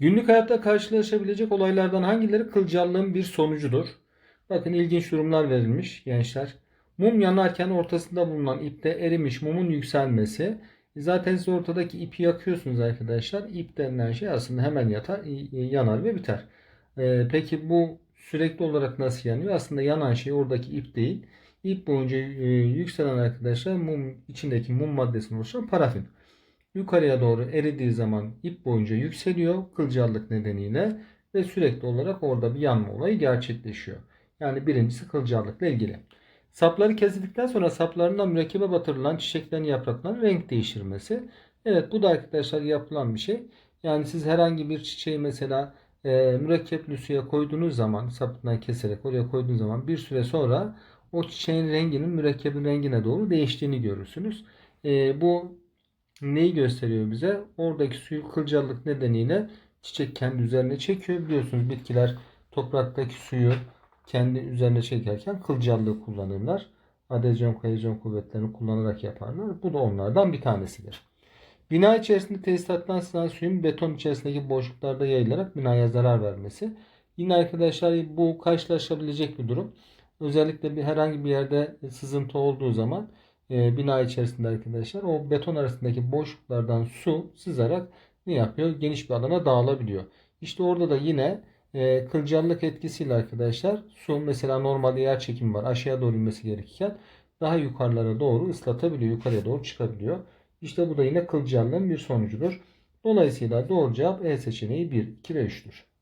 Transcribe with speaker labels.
Speaker 1: Günlük hayatta karşılaşabilecek olaylardan hangileri kılcallığın bir sonucudur? Bakın ilginç durumlar verilmiş gençler. Mum yanarken ortasında bulunan ipte erimiş mumun yükselmesi. Zaten siz ortadaki ipi yakıyorsunuz arkadaşlar. İp denilen şey aslında hemen yatar, yanar ve biter. Ee, peki bu sürekli olarak nasıl yanıyor? Aslında yanan şey oradaki ip değil. İp boyunca e, yükselen arkadaşlar mum içindeki mum maddesini oluşturan parafin. Yukarıya doğru eridiği zaman ip boyunca yükseliyor kılcallık nedeniyle ve sürekli olarak orada bir yanma olayı gerçekleşiyor. Yani birincisi kılcallıkla ilgili. Sapları kesildikten sonra saplarından mürekkebe batırılan çiçeklerin yapraklarının renk değiştirmesi. Evet bu da arkadaşlar yapılan bir şey. Yani siz herhangi bir çiçeği mesela e, mürekkepli suya koyduğunuz zaman sapından keserek oraya koyduğunuz zaman bir süre sonra o çiçeğin renginin mürekkebin rengine doğru değiştiğini görürsünüz. E, bu neyi gösteriyor bize? Oradaki suyu kılcallık nedeniyle çiçek kendi üzerine çekiyor. Biliyorsunuz bitkiler topraktaki suyu kendi üzerine çekerken kılcallığı kullanırlar. Adezyon kohezyon kuvvetlerini kullanarak yaparlar. Bu da onlardan bir tanesidir. Bina içerisinde tesisattan sızan suyun beton içerisindeki boşluklarda yayılarak binaya zarar vermesi. Yine arkadaşlar bu karşılaşabilecek bir durum. Özellikle bir herhangi bir yerde sızıntı olduğu zaman e, bina içerisinde arkadaşlar o beton arasındaki boşluklardan su sızarak ne yapıyor? Geniş bir alana dağılabiliyor. İşte orada da yine e, kılcallık etkisiyle arkadaşlar su mesela normalde yer çekimi var. Aşağıya doğru inmesi gerekirken daha yukarılara doğru ıslatabiliyor. Yukarıya doğru çıkabiliyor. İşte bu da yine kılcallığın bir sonucudur. Dolayısıyla doğru cevap E seçeneği 1, 2 ve 3'tür.